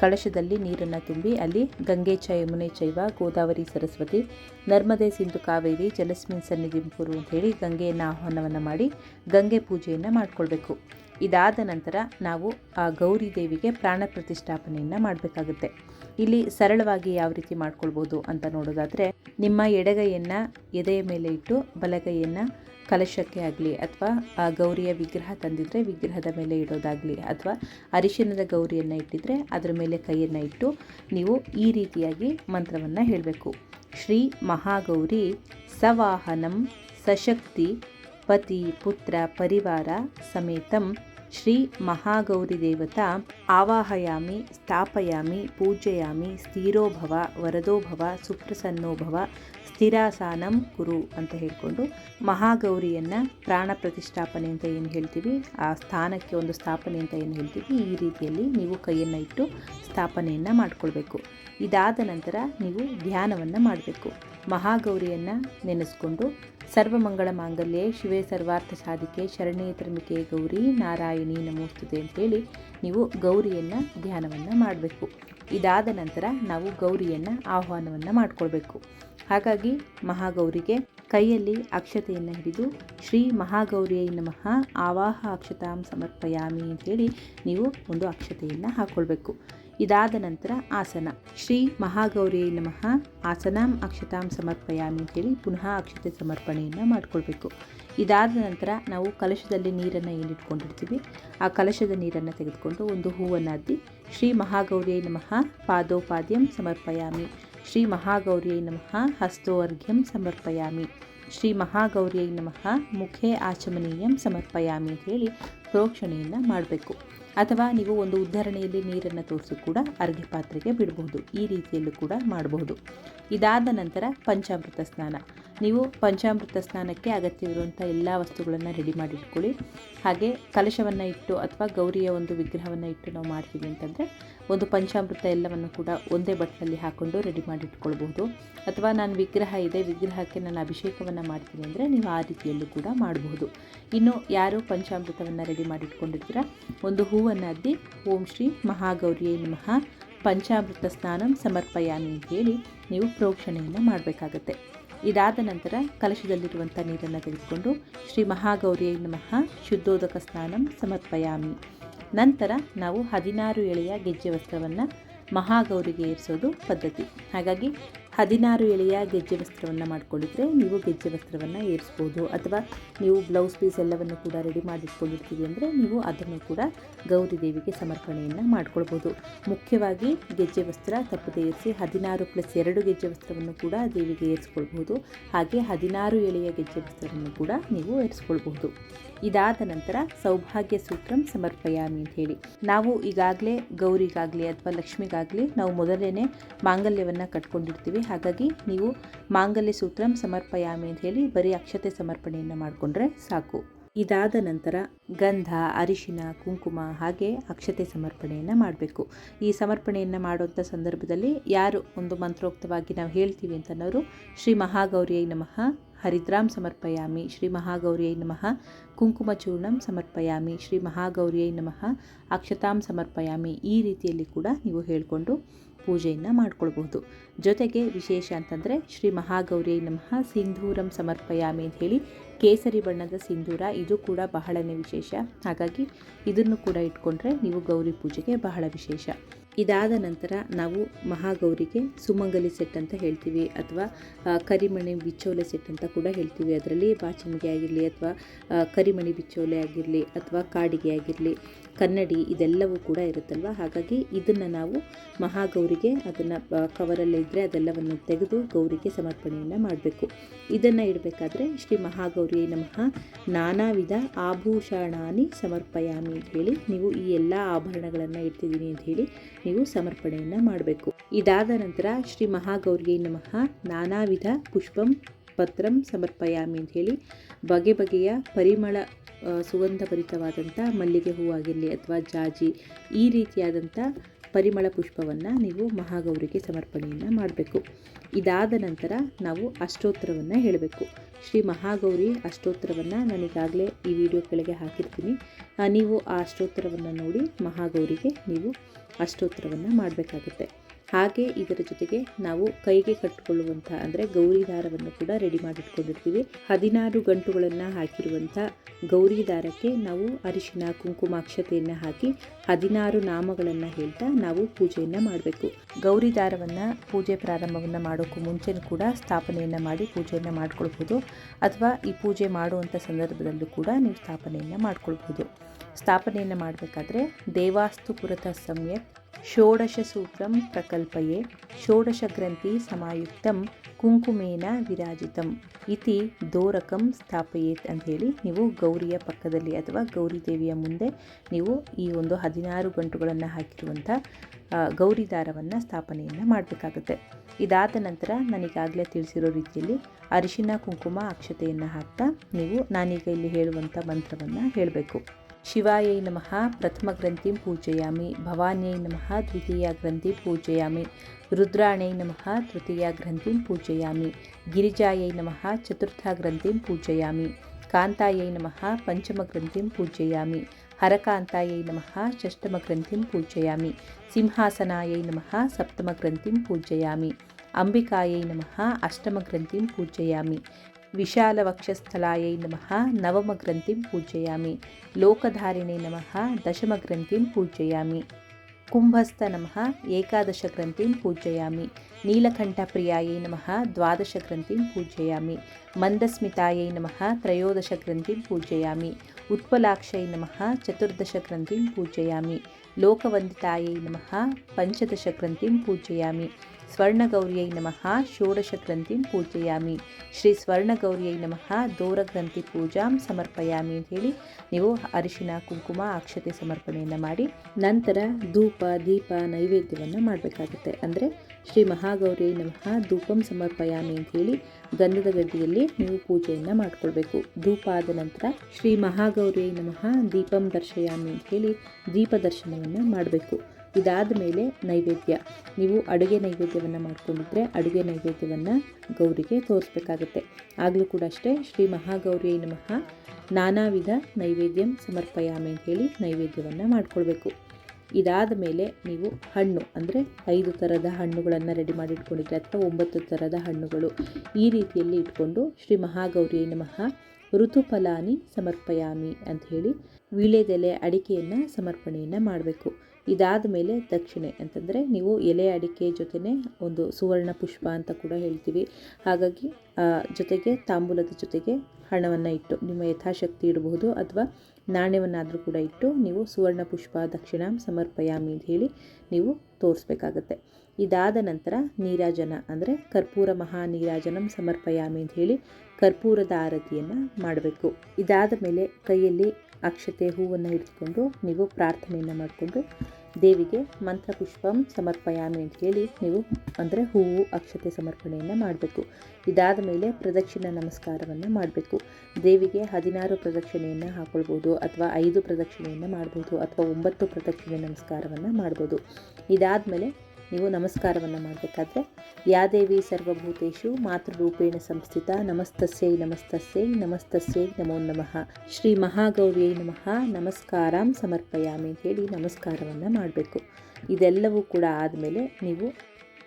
ಕಳಶದಲ್ಲಿ ನೀರನ್ನು ತುಂಬಿ ಅಲ್ಲಿ ಗಂಗೆ ಯಮುನೆ ಚೈವ ಗೋದಾವರಿ ಸರಸ್ವತಿ, ನರ್ಮದೆ ಸಿಂಧು ಕಾವೇರಿ, ಜಲಸ್ಮಿನ್ ಸನ್ನಿಧಿ ಕುರು ಅಂತ ಹೇಳಿ ಗಂಗೆಯನ್ನು ಆಹ್ವಾನವನ್ನು ಮಾಡಿ ಗಂಗೆ ಪೂಜೆಯನ್ನು ಮಾಡಿಕೊಳ್ಬೇಕು. ಇದಾದ ನಂತರ ನಾವು ಆ ಗೌರಿ ದೇವಿಗೆ ಪ್ರಾಣ ಪ್ರತಿಷ್ಠಾಪನೆಯನ್ನು ಮಾಡಬೇಕಾಗುತ್ತೆ. ಇಲ್ಲಿ ಸರಳವಾಗಿ ಯಾವ ರೀತಿ ಮಾಡ್ಕೊಳ್ಬೋದು ಅಂತ ನೋಡೋದಾದರೆ, ನಿಮ್ಮ ಎಡಗೈಯನ್ನು ಎದೆಯ ಮೇಲೆ ಇಟ್ಟು ಬಲಗೈಯನ್ನು ಕಲಶಕ್ಕೆ ಆಗಲಿ ಅಥವಾ, ಆ, ಗೌರಿಯ ವಿಗ್ರಹ ತಂದಿದ್ರೆ ವಿಗ್ರಹದ ಮೇಲೆ ಇಡೋದಾಗಲಿ ಅಥವಾ ಅರಿಶಿನದ ಗೌರಿಯನ್ನು ಇಟ್ಟಿದ್ರೆ ಅದರ ಮೇಲೆ ಕೈಯನ್ನು ಇಟ್ಟು ನೀವು ಈ ರೀತಿಯಾಗಿ ಮಂತ್ರವನ್ನು ಹೇಳಬೇಕು. ಶ್ರೀ ಮಹಾಗೌರಿ ಸವಾಹನಂ ಸಶಕ್ತಿ ಪತಿ ಪುತ್ರ ಪರಿವಾರ ಸಮೇತಂ ಶ್ರೀ ಮಹಾಗೌರಿ ದೇವತಾ ಆವಾಹಯಾಮಿ, ಸ್ಥಾಪಯಾಮಿ, ಪೂಜಯಾಮಿ, ಸ್ಥಿರೋಭವ, ವರದೋಭವ, ಸುಪ್ರಸನ್ನೋಭವ, ಸ್ಥಿರಾಸಾನಂ ಕುರು ಅಂತ ಹೇಳಿಕೊಂಡು ಮಹಾಗೌರಿಯನ್ನು ಪ್ರಾಣ ಪ್ರತಿಷ್ಠಾಪನೆ ಅಂತ ಏನು ಹೇಳ್ತೀವಿ? ಆ ಸ್ಥಾನಕ್ಕೆ ಒಂದು ಸ್ಥಾಪನೆ ಅಂತ ಏನು ಹೇಳ್ತೀವಿ? ಈ ರೀತಿಯಲ್ಲಿ ನೀವು ಕೈಯನ್ನು ಇಟ್ಟು ಸ್ಥಾಪನೆಯನ್ನು ಮಾಡಿಕೊಳ್ಬೇಕು. ಇದಾದ ನಂತರ ನೀವು ಧ್ಯಾನವನ್ನು ಮಾಡಬೇಕು. ಮಹಾಗೌರಿಯನ್ನು ನೆನೆಸ್ಕೊಂಡು ಸರ್ವಮಂಗಳ ಮಾಂಗಲ್ಯೆ, ಶಿವೇ ಸರ್ವಾರ್ಥ ಸಾಧಿಕೆ, ಶರಣೇ ತ್ರಮಿಕೆ ಗೌರಿ, ನಾರಾಯಣಿ ನಮೋಸ್ತುತೆ ಅಂತೇಳಿ ನೀವು ಗೌರಿಯನ್ನು ಧ್ಯಾನವನ್ನು ಮಾಡಬೇಕು. ಇದಾದ ನಂತರ ನಾವು ಗೌರಿಯನ್ನು ಆಹ್ವಾನವನ್ನು ಮಾಡಿಕೊಳ್ಬೇಕು. ಹಾಗಾಗಿ ಮಹಾಗೌರಿಗೆ ಕೈಯಲ್ಲಿ ಅಕ್ಷತೆಯನ್ನು ಹಿಡಿದು ಶ್ರೀ ಮಹಾಗೌರಿಯ ನಮಃ, ಆವಾಹ ಅಕ್ಷತಾಂ ಸಮರ್ಪಯಾಮಿ ಅಂತೇಳಿ ನೀವು ಒಂದು ಅಕ್ಷತೆಯನ್ನು ಹಾಕ್ಕೊಳ್ಬೇಕು ಇದಾದ ನಂತರ ಆಸನ. ಶ್ರೀ ಮಹಾಗೌರಿ ನಮಃ. ಆಸನಾಂ ಅಕ್ಷತಾಂ ಸಮರ್ಪಯಾಮಿ ಅಂತೇಳಿ ಪುನಃ ಅಕ್ಷತೆ ಸಮರ್ಪಣೆಯನ್ನು ಮಾಡಿಕೊಳ್ಬೇಕು. ಇದಾದ ನಂತರ ನಾವು ಕಲಶದಲ್ಲಿ ನೀರನ್ನು ಏನಿಟ್ಕೊಂಡಿರ್ತೀವಿ, ಆ ಕಲಶದ ನೀರನ್ನು ತೆಗೆದುಕೊಂಡು ಒಂದು ಹೂವನ್ನು ಅದ್ದಿ, ಶ್ರೀ ಮಹಾಗೌರಿಯೇ ನಮಃ. ಪಾದೋಪಾದ್ಯಂ ಸಮರ್ಪಯಾಮಿ. ಶ್ರೀ ಮಹಾಗೌರಿಯೈ ನಮಃ. ಹಸ್ತೋರ್ಘ್ಯಂ ಸಮರ್ಪಯಾಮಿ. ಶ್ರೀ ಮಹಾಗೌರಿಯೈ ನಮಃ. ಮುಖೇ ಆಚಮನೀಯಂ ಸಮರ್ಪಯಾಮಿ ಅಂತ ಹೇಳಿ ಪ್ರೋಕ್ಷಣೆಯನ್ನು ಮಾಡಬೇಕು. ಅಥವಾ ನೀವು ಒಂದು ಉದ್ಧರಣೆಯಲ್ಲಿ ನೀರನ್ನು ತೋರಿಸಿ ಕೂಡ ಅರ್ಘ್ಯ ಪಾತ್ರೆಗೆ ಬಿಡಬಹುದು ಈ ರೀತಿಯಲ್ಲೂ ಕೂಡ ಮಾಡಬಹುದು ಇದಾದ ನಂತರ ಪಂಚಾಮೃತ ಸ್ನಾನ. ನೀವು ಪಂಚಾಮೃತ ಸ್ನಾನಕ್ಕೆ ಅಗತ್ಯವಿರುವಂಥ ಎಲ್ಲ ವಸ್ತುಗಳನ್ನು ರೆಡಿ ಮಾಡಿಟ್ಕೊಳ್ಳಿ. ಹಾಗೆ ಕಲಶವನ್ನು ಇಟ್ಟು ಅಥವಾ ಗೌರಿಯ ಒಂದು ವಿಗ್ರಹವನ್ನು ಇಟ್ಟು ನಾವು ಮಾಡ್ತೀವಿ ಅಂತಂದರೆ ಒಂದು ಪಂಚಾಮೃತ ಎಲ್ಲವನ್ನು ಕೂಡ ಒಂದೇ ಬಟ್ಟಲಲ್ಲಿ ಹಾಕ್ಕೊಂಡು ರೆಡಿ ಮಾಡಿಟ್ಕೊಳ್ಬಹುದು. ಅಥವಾ ನಾನು ವಿಗ್ರಹ ಇದೆ, ವಿಗ್ರಹಕ್ಕೆ ನಾನು ಅಭಿಷೇಕವನ್ನು ಮಾಡ್ತೀನಿ ಅಂದರೆ ನೀವು ಆ ರೀತಿಯಲ್ಲೂ ಕೂಡ ಮಾಡಬಹುದು. ಇನ್ನು ಯಾರು ಪಂಚಾಮೃತವನ್ನು ರೆಡಿ ಮಾಡಿಟ್ಕೊಂಡಿರ್ತೀರ? ಒಂದು ಹೂವನ್ನು ಅದ್ದಿ, ಓಂ ಶ್ರೀ ಮಹಾಗೌರಿಯೇ ನಮಃ. ಪಂಚಾಮೃತ ಸ್ನಾನಂ ಸಮರ್ಪಯಾಮಿ ಅಂತ ಹೇಳಿ ನೀವು ಪ್ರೋಕ್ಷಣೆಯನ್ನು ಮಾಡಬೇಕಾಗತ್ತೆ. ಇದಾದ ನಂತರ ಕಲಶದಲ್ಲಿರುವಂಥ ನೀರನ್ನು ತೆಗೆದುಕೊಂಡು ಶ್ರೀ ಮಹಾಗೌರಿಯ ನಮಃ, ಶುದ್ಧೋದಕ ಸ್ನಾನಂ ಸಮರ್ಪಯಾಮಿ. ನಂತರ ನಾವು ಹದಿನಾರು ಎಳೆಯ ಗೆಜ್ಜೆ ವಸ್ತ್ರವನ್ನು ಮಹಾಗೌರಿಗೆ ಏರಿಸೋದು ಪದ್ಧತಿ. ಹಾಗಾಗಿ ಹದಿನಾರು ಎಳೆಯ ಗೆಜ್ಜೆ ವಸ್ತ್ರವನ್ನು ಮಾಡಿಕೊಂಡಿದ್ರೆ ನೀವು ಗೆಜ್ಜೆ ವಸ್ತ್ರವನ್ನು ಏರಿಸ್ಬೋದು. ಅಥವಾ ನೀವು ಬ್ಲೌಸ್ ಪೀಸ್ ಎಲ್ಲವನ್ನು ಕೂಡ ರೆಡಿ ಮಾಡಿಟ್ಕೊಂಡಿರ್ತೀವಿ ಅಂದರೆ ನೀವು ಅದನ್ನು ಕೂಡ ಗೌರಿ ದೇವಿಗೆ ಸಮರ್ಪಣೆಯನ್ನು ಮಾಡ್ಕೊಳ್ಬೋದು. ಮುಖ್ಯವಾಗಿ ಗೆಜ್ಜೆ ವಸ್ತ್ರ ತಪ್ಪದೆ ಏರಿಸಿ ಹದಿನಾರು ಪ್ಲಸ್ ಎರಡು ಗೆಜ್ಜೆ ವಸ್ತ್ರವನ್ನು ಕೂಡ ದೇವಿಗೆ ಏರಿಸ್ಕೊಳ್ಬೋದು. ಹಾಗೆ ಹದಿನಾರು ಎಳೆಯ ಗೆಜ್ಜೆ ವಸ್ತ್ರವನ್ನು ಕೂಡ ನೀವು ಏರಿಸ್ಕೊಳ್ಬಹುದು ಇದಾದ ನಂತರ ಸೌಭಾಗ್ಯ ಸೂತ್ರಂ ಸಮರ್ಪಯಾಮಿ ಅಂತ ಹೇಳಿ. ನಾವು ಈಗಾಗಲೇ, ಗೌರಿಗಾಗಲಿ ಅಥವಾ ಲಕ್ಷ್ಮಿಗಾಗಲಿ ನಾವು ಮೊದಲೇ ಮಾಂಗಲ್ಯವನ್ನು ಕಟ್ಕೊಂಡಿರ್ತೀವಿ. ಹಾಗಾಗಿ ನೀವು ಮಾಂಗಲ್ಯ ಸೂತ್ರಂ ಸಮರ್ಪಯಾಮಿ ಅಂತ ಹೇಳಿ ಬರೀ ಅಕ್ಷತೆ ಸಮರ್ಪಣೆಯನ್ನು ಮಾಡಿಕೊಂಡ್ರೆ ಸಾಕು. ಇದಾದ ನಂತರ ಗಂಧ, ಅರಿಶಿನ, ಕುಂಕುಮ ಹಾಗೆ ಅಕ್ಷತೆ ಸಮರ್ಪಣೆಯನ್ನು ಮಾಡಬೇಕು. ಈ ಸಮರ್ಪಣೆಯನ್ನು ಮಾಡುವಂಥ ಸಂದರ್ಭದಲ್ಲಿ ಯಾರು ಒಂದು ಮಂತ್ರೋಕ್ತವಾಗಿ ನಾವು ಹೇಳ್ತೀವಿ ಅಂತನವರು ಶ್ರೀ ಮಹಾಗೌರಿಯ ನಮಃ. ಹರಿದ್ರಾಂ ಸಮರ್ಪಯಾಮಿ ಶ್ರೀ ಮಹಾಗೌರಿಯೈ ನಮಃ. ಕುಂಕುಮಚೂರ್ಣಂ ಸಮರ್ಪಯಾಮಿ ಶ್ರೀ ಮಹಾಗೌರಿಯೈ ನಮಃ. ಅಕ್ಷತಾಂ ಸಮರ್ಪಯಾಮಿ ಈ ರೀತಿಯಲ್ಲಿ ಕೂಡ ನೀವು ಹೇಳಿಕೊಂಡು ಪೂಜೆಯನ್ನು ಮಾಡ್ಕೊಳ್ಬಹುದು. ಜೊತೆಗೆ ವಿಶೇಷ ಅಂತಂದರೆ ಶ್ರೀ ಮಹಾಗೌರಿಯೈ ನಮಃ ಸಿಂಧೂರಂ ಸಮರ್ಪಯಾಮಿ ಅಂತ ಹೇಳಿ ಕೇಸರಿ ಬಣ್ಣದ ಸಿಂಧೂರ ಇದು ಕೂಡ ಬಹಳನೇ ವಿಶೇಷ. ಹಾಗಾಗಿ ಇದನ್ನು ಕೂಡ ಇಟ್ಕೊಂಡ್ರೆ ನೀವು ಗೌರಿ ಪೂಜೆಗೆ ಬಹಳ ವಿಶೇಷ. ಇದಾದ ನಂತರ ನಾವು ಮಹಾಗೌರಿಗೆ ಸುಮಂಗಲಿ ಸೆಟ್ ಅಂತ ಹೇಳ್ತೀವಿ ಅಥವಾ ಕರಿಮಣಿ ಬಿಚ್ಚೋಲೆ ಸೆಟ್ ಅಂತ ಕೂಡ ಹೇಳ್ತೀವಿ. ಅದರಲ್ಲಿ ಬಾಚಿಮಿಗೆ ಆಗಿರಲಿ ಅಥವಾ ಕರಿಮಣಿ ಬಿಚ್ಚೋಲೆ ಆಗಿರಲಿ ಅಥವಾ ಕಾಡಿಗೆ ಆಗಿರಲಿ, ಕನ್ನಡಿ ಇದೆಲ್ಲವೂ ಕೂಡ ಇರುತ್ತಲ್ವ? ಹಾಗಾಗಿ ಇದನ್ನು ನಾವು ಮಹಾಗೌರಿಗೆ ಅದನ್ನು ಕವರಲ್ಲೇ ಇದ್ದರೆ ಅದೆಲ್ಲವನ್ನು ತೆಗೆದು ಗೌರಿಗೆ ಸಮರ್ಪಣೆಯನ್ನು ಮಾಡಬೇಕು. ಇದನ್ನು ಇಡಬೇಕಾದ್ರೆ ಶ್ರೀ ಮಹಾಗೌರಿ ನಮಃ ನಾನಾ ವಿಧ ಆಭೂಷಣಾನಿ ಸಮರ್ಪಯಾಮಿ ಅಂತ ಹೇಳಿ, ನೀವು ಈ ಎಲ್ಲ ಆಭರಣಗಳನ್ನು ಇಡ್ತಿದ್ದೀನಿ ಅಂತ ಹೇಳಿ ನೀವು ಸಮರ್ಪಣೆಯನ್ನು ಮಾಡಬೇಕು. ಇದಾದ ನಂತರ ಶ್ರೀ ಮಹಾಗೌರಿಗೆ ನಮಃ. ನಾನಾ ವಿಧ ಪುಷ್ಪಂ ಪತ್ರಂ ಸಮರ್ಪಯಾಮಿ ಅಂತ ಹೇಳಿ ಬಗೆ ಬಗೆಯ ಪರಿಮಳ ಸುಗಂಧಭರಿತವಾದಂಥ ಮಲ್ಲಿಗೆ ಹೂವಾಗಿರಲಿ ಅಥವಾ ಜಾಜಿ ಈ ರೀತಿಯಾದಂಥ ಪರಿಮಳ ಪುಷ್ಪವನ್ನು ನೀವು ಮಹಾಗೌರಿಗೆ ಸಮರ್ಪಣೆಯನ್ನು ಮಾಡಬೇಕು. ಇದಾದ ನಂತರ ನಾವು ಅಷ್ಟೋತ್ತರವನ್ನು ಹೇಳಬೇಕು. ಶ್ರೀ ಮಹಾಗೌರಿ ಅಷ್ಟೋತ್ತರವನ್ನು ನಾನೀಗಾಗಲೇ ಈ ವಿಡಿಯೋ ಕೆಳಗೆ ಹಾಕಿರ್ತೀನಿ. ನೀವು ಆ ಅಷ್ಟೋತ್ತರವನ್ನು ನೋಡಿ ಮಹಾಗೌರಿಗೆ ನೀವು ಅಷ್ಟೋತ್ತರವನ್ನು ಮಾಡಬೇಕಾಗುತ್ತೆ. ಹಾಗೆ ಇದರ ಜೊತೆಗೆ ನಾವು ಕೈಗೆ ಕಟ್ಟಿಕೊಳ್ಳುವಂಥ, ಅಂದರೆ ಗೌರಿ ದಾರವನ್ನು ಕೂಡ ರೆಡಿ ಮಾಡಿಟ್ಕೊಂಡಿರ್ತೀವಿ. ಹದಿನಾರು ಗಂಟುಗಳನ್ನು ಹಾಕಿರುವಂಥ ಗೌರಿ ದಾರಕ್ಕೆ ನಾವು ಅರಿಶಿನ, ಕುಂಕುಮಾಕ್ಷತೆಯನ್ನು ಹಾಕಿ ಹದಿನಾರು ನಾಮಗಳನ್ನು ಹೇಳ್ತಾ ನಾವು ಪೂಜೆಯನ್ನು ಮಾಡಬೇಕು. ಗೌರಿ ದಾರವನ್ನು ಪೂಜೆ ಪ್ರಾರಂಭವನ್ನು ಮಾಡೋಕ್ಕೂ ಮುಂಚೆ ಕೂಡ ಸ್ಥಾಪನೆಯನ್ನು ಮಾಡಿ ಪೂಜೆಯನ್ನು ಮಾಡ್ಕೊಳ್ಬೋದು. ಅಥವಾ ಈ ಪೂಜೆ ಮಾಡುವಂಥ ಸಂದರ್ಭದಲ್ಲೂ ಕೂಡ ನೀವು ಸ್ಥಾಪನೆಯನ್ನು ಮಾಡಿಕೊಳ್ಬೋದು. ಸ್ಥಾಪನೆಯನ್ನು ಮಾಡಬೇಕಾದ್ರೆ ದೇವಾಸ್ತು ಪುರತ ಸಮ್ಯಕ್ ಷೋಡಶ ಸೂತ್ರಂ ಪ್ರಕಲ್ಪಯೇ ಷೋಡಶ ಗ್ರಂಥಿ ಸಮಾಯುಕ್ತಂ ಕುಂಕುಮೇನ ವಿರಾಜಿತಂ ಇತಿ ದೋರಕಂ ಸ್ಥಾಪಯೇತ್ ಅಂತ ಹೇಳಿ ನೀವು ಗೌರಿಯ ಪಕ್ಕದಲ್ಲಿ ಅಥವಾ ಗೌರಿ ದೇವಿಯ ಮುಂದೆ ನೀವು ಈ ಒಂದು ಹದಿನಾರು ಗಂಟುಗಳನ್ನು ಹಾಕಿರುವಂಥ ಗೌರಿ ದಾರವನ್ನು ಸ್ಥಾಪನೆಯನ್ನು ಮಾಡಬೇಕಾಗುತ್ತೆ. ಇದಾದ ನಂತರ ನನಗಾಗಲೇ ತಿಳಿಸಿರೋ ರೀತಿಯಲ್ಲಿ ಅರಿಶಿನ, ಕುಂಕುಮ, ಅಕ್ಷತೆಯನ್ನು ಹಾಕ್ತಾ ನೀವು ನಾನೀಗ ಇಲ್ಲಿ ಹೇಳುವಂಥ ಮಂತ್ರವನ್ನು ಹೇಳಬೇಕು. ಶಿವಾಯೈ ನಮಃ ಪ್ರಥಮ ಗ್ರಂಥಿಂ ಪೂಜಯಾಮಿ ಭವಾನ್ಯೈ ನಮಃ ದ್ವಿತೀಯ ಗ್ರಂಥಿ ಪೂಜಯಾಮಿ ರುದ್ರಾಣೈ ನಮಃ ತೃತೀಯ ಗ್ರಂಥಿಂ ಪೂಜಯಾಮಿ ಗಿರಿಜಾಯೈ ನಮಃ ಚತುರ್ಥ ಗ್ರಂಥಿಂ ಪೂಜಯಾಮಿ ಕಾಂತಾಯೈ ನಮಃ ಪಂಚಮ ಗ್ರಂಥಿಂ ಪೂಜಯಾಮಿ ಹರಕಾಂತಾಯೈ ನಮಃ ಷಷ್ಟಮ ಗ್ರಂಥಿಂ ಪೂಜಯಾಮಿ ಸಿಂಹಾಸನಾಯೈ ನಮಃ విశాల వక్షస్థలాయ నమ. నవమ గ్రంథిం పూజయామి. లోకధారిణే నమ. దశమ గ్రంథిం పూజయామి. కుంభస్థ నమ. ఏకాదశ గ్రంథిం పూజయామి. నీలకంఠప్రియాయై నమ. ద్వాదశ గ్రంథిం పూజయామి. మందస్మితాయ నమ. త్రయోదశ గ్రంథిం పూజయామి. ఉత్పలాక్షయ నమ. చతుర్దశ గ్రంథిం పూజయామి. లోకవందితాయ నమ. పంచదశ గ్రంథిం పూజయామి. ಮಂದಸ್ಮಿತಾಯೈ ನಮಃ ಷೋಡಶ ಗ್ರಂಥಿಂ ಪೂಜಯಾಮಿ. ಶ್ರೀ ಸ್ವರ್ಣಗೌರಿಯೈ ನಮಃ, ದೋರಗ್ರಂಥಿ ಪೂಜಾಂ ಸಮರ್ಪಯಾಮಿ ಅಂತ ಹೇಳಿ ನೀವು ಅರಿಶಿನ, ಕುಂಕುಮ, ಅಕ್ಷತೆ ಸಮರ್ಪಣೆಯನ್ನು ಮಾಡಿ ನಂತರ ಧೂಪ, ದೀಪ, ನೈವೇದ್ಯವನ್ನು ಮಾಡಬೇಕಾಗುತ್ತೆ. ಅಂದರೆ ಶ್ರೀ ಮಹಾಗೌರಿಯೈ ನಮಃ, ಧೂಪಂ ಸಮರ್ಪಯಾಮಿ ಅಂತ ಹೇಳಿ ಗಂಧದ ಗಡ್ಡಿಯಲ್ಲಿ ನೀವು ಪೂಜೆಯನ್ನು ಮಾಡಿಕೊಳ್ಬೇಕು. ಧೂಪ ಆದ ನಂತರ ಶ್ರೀ ಮಹಾಗೌರಿಯೈ ನಮಃ, ದೀಪಂ ದರ್ಶಯಾಮಿ ಅಂತ ಹೇಳಿ ದೀಪ ದರ್ಶನವನ್ನು ಮಾಡಬೇಕು. ಇದಾದ ಮೇಲೆ ನೈವೇದ್ಯ. ನೀವು ಅಡುಗೆ ನೈವೇದ್ಯವನ್ನು ಮಾಡ್ಕೊಂಡಿದ್ರೆ ಅಡುಗೆ ನೈವೇದ್ಯವನ್ನು ಗೌರಿಗೆ ತೋರಿಸ್ಬೇಕಾಗತ್ತೆ. ಆಗಲೂ ಕೂಡ ಅಷ್ಟೇ ಶ್ರೀ ಮಹಾಗೌರಿ ನಮಃ. ನಾನಾ ವಿಧ ನೈವೇದ್ಯಂ ಸಮರ್ಪಯಾಮಿ ಅಂತ ಹೇಳಿ ನೈವೇದ್ಯವನ್ನು ಮಾಡಿಕೊಳ್ಬೇಕು. ಇದಾದ ಮೇಲೆ ನೀವು ಹಣ್ಣು, ಅಂದರೆ ಐದು ಥರದ ಹಣ್ಣುಗಳನ್ನು ರೆಡಿ ಮಾಡಿ ಇಟ್ಕೊಂಡಿದ್ರೆ ಅಥವಾ ಒಂಬತ್ತು ಥರದ ಹಣ್ಣುಗಳು ಈ ರೀತಿಯಲ್ಲಿ ಇಟ್ಕೊಂಡು ಶ್ರೀ ಮಹಾಗೌರಿ ನಮಃ ಋತುಫಲಾನಿ ಸಮರ್ಪಯಾಮಿ ಅಂತ ಹೇಳಿ ವೀಳ್ಯದೆಲೆ ಅಡಿಕೆಯನ್ನು ಸಮರ್ಪಣೆಯನ್ನು ಮಾಡಬೇಕು. ಇದಾದ ಮೇಲೆ ದಕ್ಷಿಣೆ ಅಂತಂದರೆ ನೀವು ಎಲೆ ಅಡಿಕೆ ಜೊತೆನೇ ಒಂದು ಸುವರ್ಣ ಪುಷ್ಪ ಅಂತ ಕೂಡ ಹೇಳ್ತೀವಿ. ಹಾಗಾಗಿ ಜೊತೆಗೆ ತಾಂಬೂಲದ ಜೊತೆಗೆ ಹಣವನ್ನು ಇಟ್ಟು ನಿಮ್ಮ ಯಥಾಶಕ್ತಿ ಇಡಬಹುದು ಅಥವಾ ನಾಣ್ಯವನ್ನಾದರೂ ಕೂಡ ಇಟ್ಟು ನೀವು ಸುವರ್ಣ ಪುಷ್ಪ, ದಕ್ಷಿಣ ಸಮರ್ಪಯಾಮಿ ಅಂತ ಹೇಳಿ ನೀವು ತೋರಿಸ್ಬೇಕಾಗತ್ತೆ. ಇದಾದ ನಂತರ ನೀರಾಜನ ಅಂದರೆ ಕರ್ಪೂರ ಮಹಾ ನೀರಾಜನಂ ಸಮರ್ಪಯಾಮಿ ಅಂತ ಹೇಳಿ ಕರ್ಪೂರದ ಆರತಿಯನ್ನು ಮಾಡಬೇಕು. ಇದಾದ ಮೇಲೆ ಕೈಯಲ್ಲಿ ಅಕ್ಷತೆ ಹೂವನ್ನು ಹಿಡಿದುಕೊಂಡು ನೀವು ಪ್ರಾರ್ಥನೆಯನ್ನು ಮಾಡಿಕೊಂಡು ದೇವಿಗೆ ಮಂತ್ರಪುಷ್ಪಂ ಸಮರ್ಪಯಾಮಿ ಅಂತ ಹೇಳಿ ನೀವು ಅಂದರೆ ಹೂವು ಅಕ್ಷತೆ ಸಮರ್ಪಣೆಯನ್ನು ಮಾಡಬೇಕು. ಇದಾದ ಮೇಲೆ ಪ್ರದಕ್ಷಿಣ ನಮಸ್ಕಾರವನ್ನು ಮಾಡಬೇಕು. ದೇವಿಗೆ ಹದಿನಾರು ಪ್ರದಕ್ಷಿಣೆಯನ್ನು ಹಾಕ್ಕೊಳ್ಬೋದು ಅಥವಾ ಐದು ಪ್ರದಕ್ಷಿಣೆಯನ್ನು ಮಾಡ್ಬೋದು ಅಥವಾ ಒಂಬತ್ತು ಪ್ರದಕ್ಷಿಣೆ ನಮಸ್ಕಾರವನ್ನು ಮಾಡ್ಬೋದು ಇದಾದ ಮೇಲೆ ನೀವು ನಮಸ್ಕಾರವನ್ನು ಮಾಡಬೇಕಾದ್ರೆ, ಯಾದೇವಿ ಸರ್ವಭೂತೇಶು ಮಾತೃರೂಪೇಣ ಸಂಸ್ಥಿತ ನಮಸ್ತಸ್ಯೈ ನಮಸ್ತಸ್ಯೈ ನಮಸ್ತಸ್ಯೈ ನಮೋ ನಮಃ. ಶ್ರೀ ಮಹಾಗೌರಿಯೈ ನಮಃ. ನಮಸ್ಕಾರಂ ಸಮರ್ಪಯಾಮಿ ಅಂತ ಹೇಳಿ ನಮಸ್ಕಾರವನ್ನು ಮಾಡಬೇಕು. ಇದೆಲ್ಲವೂ ಕೂಡ ಆದಮೇಲೆ ನೀವು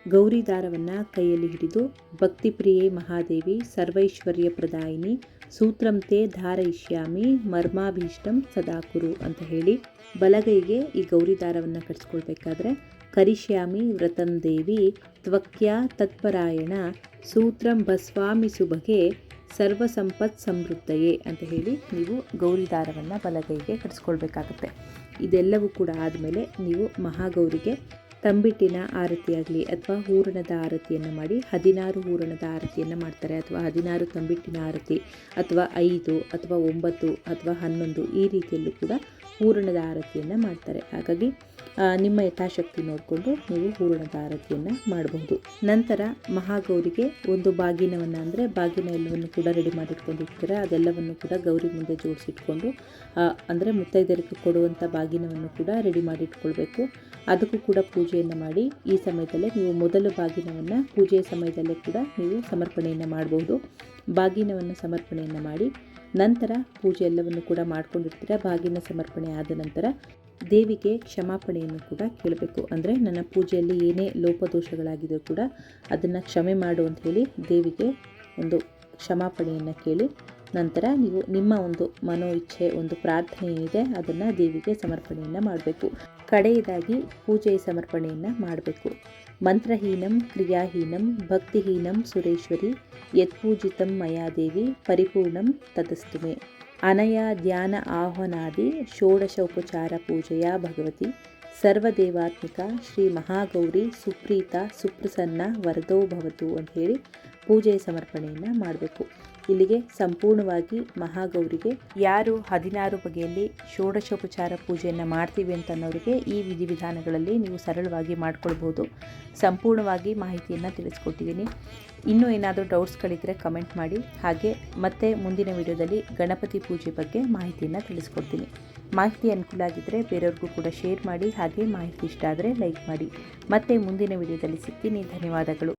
ಗೌರಿ ದಾರವನ್ನು ಕೈಯಲ್ಲಿ ಹಿಡಿದು ಭಕ್ತಿಪ್ರಿಯೆ ಮಹಾದೇವಿ ಸರ್ವೈಶ್ವರ್ಯ ಪ್ರದಾಯಿನಿ ಸೂತ್ರಂತೆ ಧಾರಯಿಷ್ಯಾಮಿ ಮರ್ಮಾಭೀಷ್ಟಂ ಸದಾಕುರು ಅಂತ ಹೇಳಿ ಬಲಗೈಗೆ ಈ ಗೌರಿ ದಾರವನ್ನು ಕಟ್ಸ್ಕೊಳ್ಬೇಕಾದ್ರೆ ಕರಿಷ್ಯಾಮಿ ವ್ರತಂ ದೇವಿ ತ್ವಕ್ಯ ತತ್ಪರಾಯಣ ಸೂತ್ರಂ ಭಸ್ವಾಮಿ ಸುಭಗೆ ಸರ್ವಸಂಪತ್ ಸಮೃದ್ಧಯೇ ಅಂತ ಹೇಳಿ ನೀವು ಗೌರಿ ದಾರವನ್ನು ಬಲಗೈಗೆ ಕಟ್ಸ್ಕೊಳ್ಬೇಕಾಗುತ್ತೆ. ಇದೆಲ್ಲವೂ ಕೂಡ ಆದಮೇಲೆ ನೀವು ಮಹಾಗೌರಿಗೆ ತಂಬಿಟ್ಟಿನ ಆರತಿಯಾಗಲಿ ಅಥವಾ ಹೂರಣದ ಆರತಿಯನ್ನು ಮಾಡಿ ಹದಿನಾರು ಹೂರಣದ ಆರತಿಯನ್ನು ಮಾಡ್ತಾರೆ. ಅಥವಾ ಹದಿನಾರು ತಂಬಿಟ್ಟಿನ ಆರತಿ ಅಥವಾ ಐದು ಅಥವಾ ಒಂಬತ್ತು ಅಥವಾ ಹನ್ನೊಂದು ಈ ರೀತಿಯಲ್ಲೂ ಕೂಡ ಹೂರಣದ ಆರತಿಯನ್ನು ಮಾಡ್ತಾರೆ. ಹಾಗಾಗಿ ನಿಮ್ಮ ಯಥಾಶಕ್ತಿ ನೋಡಿಕೊಂಡು ನೀವು ಹೂರಣದ ಆರತಿಯನ್ನು ಮಾಡಬಹುದು. ನಂತರ ಮಹಾಗೌರಿಗೆ ಒಂದು ಬಾಗಿನವನ್ನು ಅಂದರೆ ಬಾಗಿನ ಎಲ್ಲವನ್ನು ಕೂಡ ರೆಡಿ ಮಾಡಿಟ್ಕೊಂಡಿರ್ತಾರೆ, ಅದೆಲ್ಲವನ್ನು ಕೂಡ ಗೌರಿ ಮುಂದೆ ಜೋಡಿಸಿಟ್ಕೊಂಡು ಅಂದರೆ ಮುತ್ತೈದರಿಗೆ ಕೊಡುವಂಥ ಬಾಗಿನವನ್ನು ಕೂಡ ರೆಡಿ ಮಾಡಿ ಇಟ್ಕೊಳ್ಬೇಕು ಅದಕ್ಕೂ ಕೂಡ ಪೂಜೆಯನ್ನು ಮಾಡಿ ಈ ಸಮಯದಲ್ಲೇ ನೀವು ಮೊದಲು ಬಾಗಿನವನ್ನು ಪೂಜೆಯ ಸಮಯದಲ್ಲೇ ಕೂಡ ನೀವು ಸಮರ್ಪಣೆಯನ್ನು ಮಾಡಬಹುದು. ಬಾಗಿನವನ್ನು ಸಮರ್ಪಣೆಯನ್ನು ಮಾಡಿ ನಂತರ ಪೂಜೆ ಎಲ್ಲವನ್ನು ಕೂಡ ಮಾಡ್ಕೊಂಡಿರ್ತೀರ? ಬಾಗಿನ ಸಮರ್ಪಣೆ ಆದ ನಂತರ ದೇವಿಗೆ ಕ್ಷಮಾಪಣೆಯನ್ನು ಕೂಡ ಕೇಳಬೇಕು. ಅಂದರೆ ನನ್ನ ಪೂಜೆಯಲ್ಲಿ ಏನೇ ಲೋಪದೋಷಗಳಾಗಿದ್ದರೂ ಕೂಡ ಅದನ್ನು ಕ್ಷಮೆ ಮಾಡು ಅಂತ ಹೇಳಿ ದೇವಿಗೆ ಒಂದು ಕ್ಷಮಾಪಣೆಯನ್ನು ಕೇಳಿ ನಂತರ ನೀವು ನಿಮ್ಮ ಒಂದು ಮನೋ ಇಚ್ಛೆ ಒಂದು ಪ್ರಾರ್ಥನೆ ಏನಿದೆ ಅದನ್ನು ದೇವಿಗೆ ಸಮರ್ಪಣೆಯನ್ನು ಮಾಡಬೇಕು. ಕಡೆಯದಾಗಿ ಪೂಜೆಯ ಸಮರ್ಪಣೆಯನ್ನು ಮಾಡಬೇಕು. ಮಂತ್ರಹೀನಂ, ಕ್ರಿಯಾಹೀನಂ, ಭಕ್ತಿಹೀನಂ, ಸುರೇಶ್ವರಿ ಯತ್ಪೂಜಿತಂ ಮಯಾ ದೇವಿ ಪರಿಪೂರ್ಣಂ ತತಸ್ತುಮೆ. ಅನಯ ಧ್ಯಾನ ಆಹ್ವಾನಾದಿ ಷೋಡಶ ಉಪಚಾರ ಪೂಜೆಯ ಭಗವತಿ ಸರ್ವದೇವಾತ್ಮಿಕ ಶ್ರೀ ಮಹಾಗೌರಿ ಸುಪ್ರೀತ ಸುಪ್ರಸನ್ನ ವರದೋ ಭವತು ಅಂತ ಹೇಳಿ ಪೂಜೆಯ ಸಮರ್ಪಣೆಯನ್ನು ಮಾಡಬೇಕು. ಇಲ್ಲಿಗೆ ಸಂಪೂರ್ಣವಾಗಿ ಮಹಾಗೌರಿಗೆ ಯಾರು ಹದಿನಾರು ಬಗೆಯಲ್ಲಿ ಷೋಡಶೋಪಚಾರ ಪೂಜೆಯನ್ನು ಮಾಡ್ತೀವಿ ಅಂತ ಅನ್ನೋರಿಗೆ ಈ ವಿಧಿವಿಧಾನಗಳಲ್ಲಿ ನೀವು ಸರಳವಾಗಿ ಮಾಡ್ಕೊಳ್ಬೋದು. ಸಂಪೂರ್ಣವಾಗಿ ಮಾಹಿತಿಯನ್ನು ತಿಳಿಸ್ಕೊಟ್ಟಿದ್ದೀನಿ. ಇನ್ನೂ ಏನಾದರೂ ಡೌಟ್ಸ್ಗಳಿದ್ದರೆ ಕಮೆಂಟ್ ಮಾಡಿ. ಹಾಗೆ ಮತ್ತೆ ಮುಂದಿನ ವಿಡಿಯೋದಲ್ಲಿ ಗಣಪತಿ ಪೂಜೆ ಬಗ್ಗೆ ಮಾಹಿತಿಯನ್ನು ತಿಳಿಸ್ಕೊಡ್ತೀನಿ. ಮಾಹಿತಿ ಅನುಕೂಲ ಆಗಿದ್ದರೆ ಬೇರೆಯವ್ರಿಗೂ ಕೂಡ ಶೇರ್ ಮಾಡಿ, ಹಾಗೆ ಮಾಹಿತಿ ಇಷ್ಟ ಆದರೆ ಲೈಕ್ ಮಾಡಿ. ಮತ್ತೆ ಮುಂದಿನ ವಿಡಿಯೋದಲ್ಲಿ ಸಿಗ್ತೀನಿ. ಧನ್ಯವಾದಗಳು.